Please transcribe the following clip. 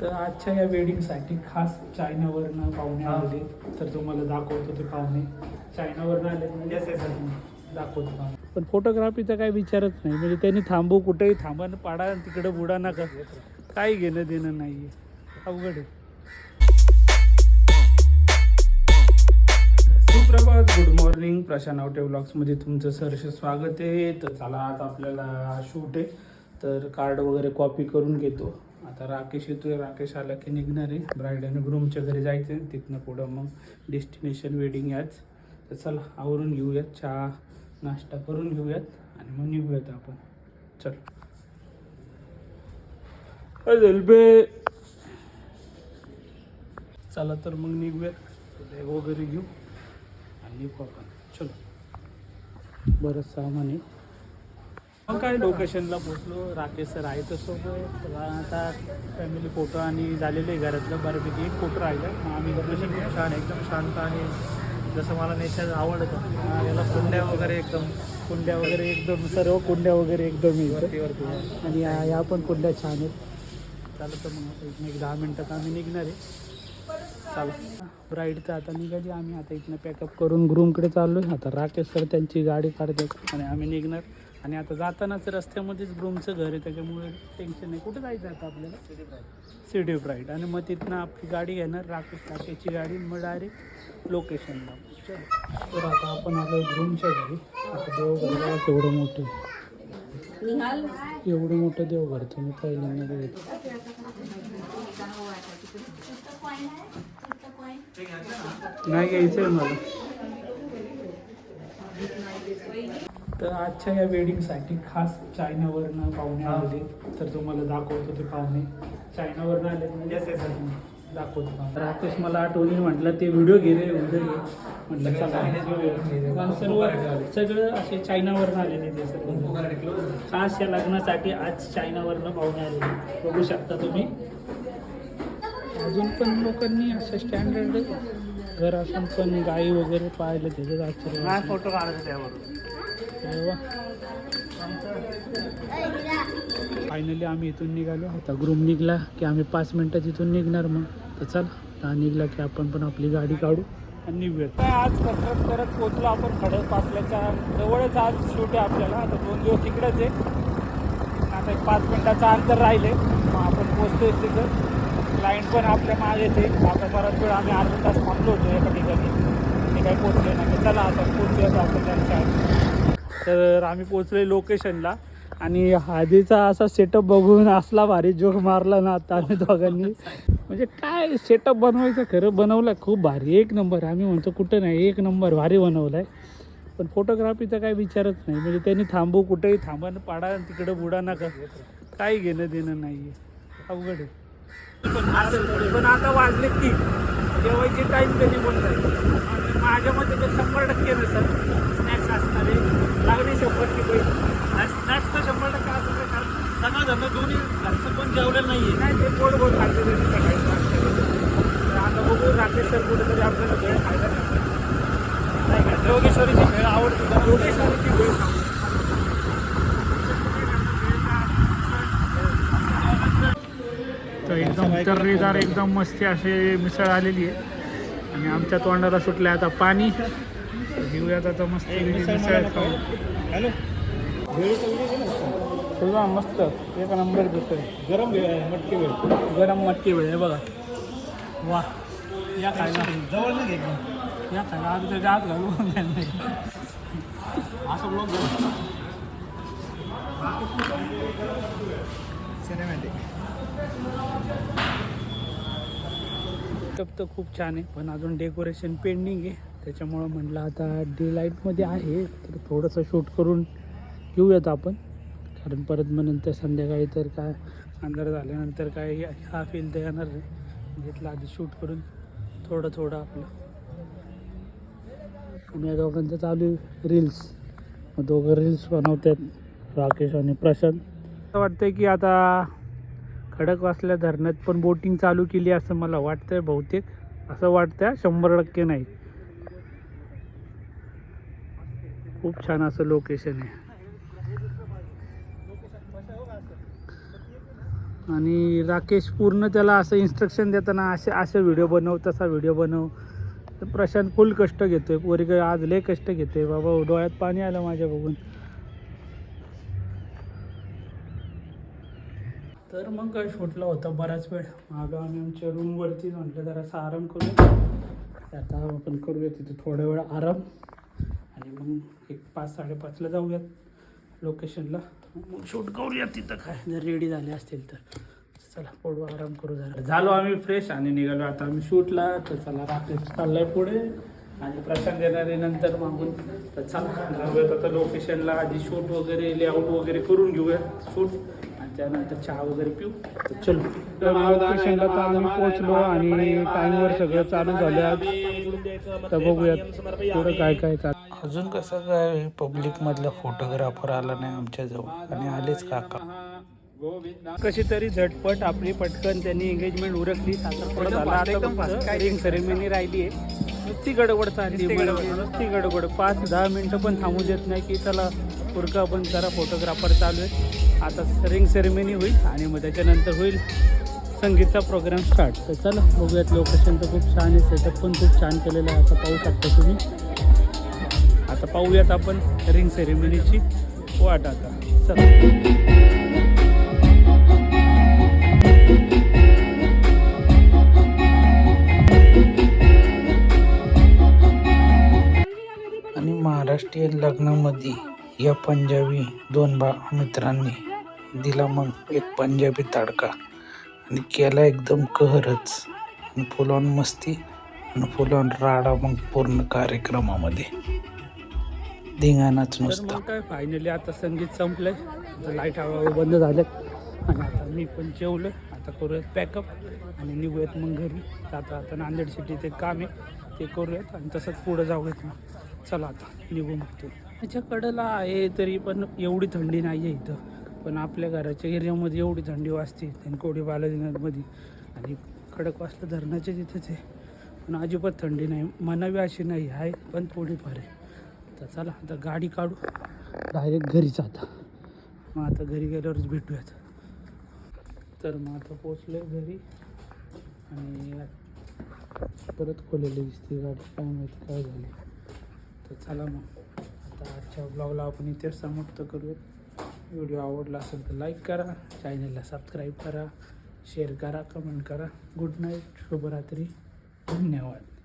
तर आजच्या या वेडिंगसाठी खास चायनावरनं पाहुणे आलेले तर तुम्हाला दाखवतो ते पाहुणे. चायनावरनं आले म्हणजे दाखवतो पाहुणे. पण फोटोग्राफीचा काही विचारच नाही. म्हणजे त्यांनी थांबू कुठेही थांबा पाडा तिकडे बुडा नका. काही घेणं देणं नाही आहे अवघड आहे. सुप्रभात गुड मॉर्निंग प्रशांत आवटे व्लॉग्समध्ये तुमचं सहर्ष स्वागत आहे. तर चला आता आपल्याला शूट आहे. तर कार्ड वगैरे कॉपी करून घेतो. आता राकेश येतोय. राकेश आला की निघणार आहे. ब्राईड आणि ग्रूमच्या घरी जायचं आहे तिथनं पुढं मग डेस्टिनेशन वेडिंग याच. तर चला आवरून घेऊयात. चहा नाश्ता करून घेऊयात आणि मग निघूयात आपण. चल. बे चला तर मग निघूयात. बॅग वगैरे घेऊ. आणि निघू आपण. चलो. बरंच सामान आहे मग काय लोकेशनला पोचलो राकेश सर आहे तर सोबत तर आता फॅमिली फोटो आणि झालेलं आहे घरातलं. बऱ्यापैकी एक फोटो राहिला. मग आम्ही लोकेशन खूप छान एकदम शांत आणि जसं मला नेचर आवडतं. याला कुंड्या वगैरे एकदम. कुंड्या वगैरे एकदम सर्व कुंड्या वगैरे एकदम वरती येतं वरती. आणि या पण कुंड्या छान आहेत. चालतं तर मग इथनं एक दहा मिनटात आम्ही निघणार आहे. चालू ब्राईडचं आता निघाली. आम्ही आता इथनं पॅकअप करून ग्रूमकडे चाललो आहे आता राकेश सर त्यांची गाडी काढतात आणि आम्ही निघणार. आणि आता जातानाच रस्त्यामध्येच ग्रूमचं घर आहे त्याच्यामुळे टेन्शन नाही. कुठं जायचं आता आपल्याला? सिटी ब्राईड आणि मग तिथनं आपली गाडी घेणार राकेश राकेशची गाडी मग डायरेक्ट लोकेशनला तर आता आपण आलो ग्रूमच्या घरी. आता देवघर केवढं मोठं. एवढं मोठं देवघर तुम्ही पहिल्यांदा बघितलं. नाही घ्यायचं आहे मला तर आजच्या या वेडिंगसाठी खास चायनावरनं पाहुणे आलेले तर तुम्हाला दाखवतो ते पाहुणे चायनावरनं आले म्हणजे दाखवतो पाहुणे. राकेश मला आठवणी म्हटलं ते व्हिडिओ घे रे व्हिडिओ घे म्हटलं चला. सर्व सगळं असे चायनावरनं आलेले ते सर्व खास या लग्नासाठी आज चायनावरनं पाहुणे आलेले बघू शकता तुम्ही. अजून पण लोकांनी असं स्टँडर्ड घर असून पण गाई वगैरे पाहिलं त्याच्यात आश्चर्य. फोटो काढायचे त्यावर. फायनली आम्ही इथून निघालो. आता ग्रुप निघला की आम्ही पाच मिनटात इथून निघणार मग. तर चला निघला की आपण पण आपली गाडी काढू आणि निघूयात. आज कसरत करत पोचलो आपण खडक पासल्याच्या जवळच आज शूट आहे आपल्याला. आता दोन दिवस तिकडेच आहे. आता एक पाच मिनटाचं अंतर राहिले. मग आपण पोचतोय तिथं. क्लायंट पण आपल्या मागेच आहे. आता बराच वेळ आम्ही अर्धा तास थांबलो होतो एका ठिकाणी. ते काही पोचले नाही. चला आता पोचूयात आपण त्यांच्या तर आम्ही पोचले लोकेशनला आणि हादीचा असा सेटअप बघून असला भारी जोक मारला ना आता आम्ही दोघांनी. म्हणजे काय सेटअप बनवायचं? खरं बनवलं खूप भारी. एक नंबर आम्ही म्हणतो कुठं नाही? एक नंबर भारी बनवला आहे पण फोटोग्राफीचा काही विचारच नाही. म्हणजे त्यांनी थांबू कुठेही थांबा पाडा तिकडं तिकडे बुडा नका काही घेणं देणं नाही आहे अवघड आहे. पण आता वाजले की जेवायची टाईम कधी पण माझ्या मते तर शंभर टक्के नसेल. असणारे लागणे शंभर की पैसे स्नॅक्स तर शंभर टक्के असणार कारण सगळं धंदा दोन्ही घरचं पण जेवलेलं नाही आहे नाही ते पोट गोड खाते तर आता बघू राकेश सर कुठेतरी आपल्याला भेळ खायला मिळते. नाही का? योगेश्वरीची भेळ आवडते? योगेश्वरीची भेळ खाऊ. तर एकदम तर्रीदार एकदम मस्ती असे मिसळ आलेली आहे. आणि आमच्या तोंडाला सुटलं आता पाणी. घेऊयात आता मस्त हॅलो? तुझा मस्त. एक नंबर दिसतोय. गरम मटकी वेळ. गरम मटकी वेळ आहे बघा. वा. या खायला. जवळ नाही या खायला. आज त्याच्या आत घालू असं ब्लॉग सिनेमॅटिक तर खूप छान आहे पण अजून डेकोरेशन पेंडिंग आहे. त्याच्यामुळं म्हटलं आता डे लाईटमध्ये आहे तर थोडंसं शूट करून घेऊयात आपण. कारण परत मग नंतर संध्याकाळी तर काय अंधार झाल्यानंतर काय हा फील तर येणार नाही. घेतलं आधी शूट करून थोडं थोडं आपलं. आणि दोघांचं चालू रील्स मग दोघं रील्स बनवतात राकेश आणि प्रशांत. असं वाटतंय की आता खडकवासल्या धरणात पण बोटिंग चालू केली असं मला वाटतंय बहुतेक. असं वाटतंय शंभर टक्के नाही. खूप छान असं लोकेशन आहे. आणि राकेश पूर्ण त्याला असं इन्स्ट्रक्शन देताना असे असे व्हिडिओ बनव तसा व्हिडिओ बनव. तर प्रशांत फुल कष्ट घेतोय. पोरी आज लय कष्ट घेतोय. बाबा डोळ्यात पाणी आलं माझ्या बघून. तर मग काय शूटला होता बराच वेळ. मागं आम्ही आमच्या रूमवरतीच म्हटलं जरासा आराम करू आता आपण करूया तिथे थोडा वेळ आराम. आणि मग एक पाच साडेपाचला जाऊयात लोकेशनला मग शूट करूया तिथं काय. जर रेडी झाले असतील तर. चला पडू आराम करू जरा. झालो आम्ही फ्रेश आणि निघालो. आता आम्ही शूटला तर चला राकेश चाललाय पुढे. आणि प्रशांत येणारे नंतर मागून. तर चला जाऊयात आता लोकेशनला आधी शूट वगैरे लेआउट वगैरे करून घेऊया शूट आणि त्यानंतर चहा वगैरे पिऊ. तर चलो. लोकेशनला तर आम्ही पोहोचलो आणि टाईमवर सगळं चालू झालं. तर बघूयात पुढं काय काय चालू अजून कसं काय पब्लिक मधला फोटोग्राफर आला नाही आमच्या जवळ आणि आलेच काका. कशी तरी झटपट आपली पटकन त्यांनी एंगेजमेंट उरकली. साखरपुडा झाला आता फक्त रिंग सेरेमनी राहिली आहे नुसती गडबड चालली नुसती गडबड. पाच दहा मिनटं पण थांबू देत नाही की चला पुरका पण जरा फोटोग्राफर चालू आहे आता रिंग सेरेमनी होईल आणि मग त्याच्यानंतर होईल संगीतचा प्रोग्राम स्टार्ट तर चला बघूयात लोकेशन तर खूप छान आहे. सेटअप पण खूप छान केलेलं आहे. असं पाहू शकता तुम्ही. आता पाहूयात आपण रिंग सेरेमनीची वाट आता. चला. आणि महाराष्ट्रीयन लग्नामध्ये या पंजाबी दोन बा मित्रांनी दिला मग एक पंजाबी तडका. आणि केला एकदम कहरच. आणि मस्ती आणि फुलॉन राडा मग पूर्ण कार्यक्रमामध्ये. धिंगाणाच नुसतं. काय फायनली आता संगीत संपलंय. आता लाइट हळूहळू बंद झाल्यात. आणि आता मी पण जेवलं आता करूयात पॅकअप आणि निघूयात मग घरी. आता आता नांदेड सिटीत एक काम आहे. ते करूयात आणि तसंच पुढं जाऊयात मग. चला आता निघू मग ते. त्याच्या कडेला आहे तरी पण एवढी थंडी नाही आहे इथं. पण आपल्या घराच्या एरियामध्ये एवढी थंडी वाजते. धनकोडी बालाजीनगरमध्ये. आणि खडकवासला धरणाच्या तिथेच आहे. पण अजिबात थंडी नाही. मनावी अशी नाही. आहे पण थोडीफार आहे. तर चला आता गाडी काढू. डायरेक्ट घरीच आता. मग आता घरी गेल्यावरच भेटूयात. तर मग आता पोचलो घरी. आणि परत खोलेली दिसते गाडी. काय माहिती काय झाली तर चला मग. आता आजच्या ब्लॉगला आपण इथेच समाप्त करूयात. व्हिडिओ आवडला असेल तर लाईक करा. चॅनलला सबस्क्राईब करा. शेअर करा. कमेंट करा. गुड नाईट शुभरात्री. धन्यवाद.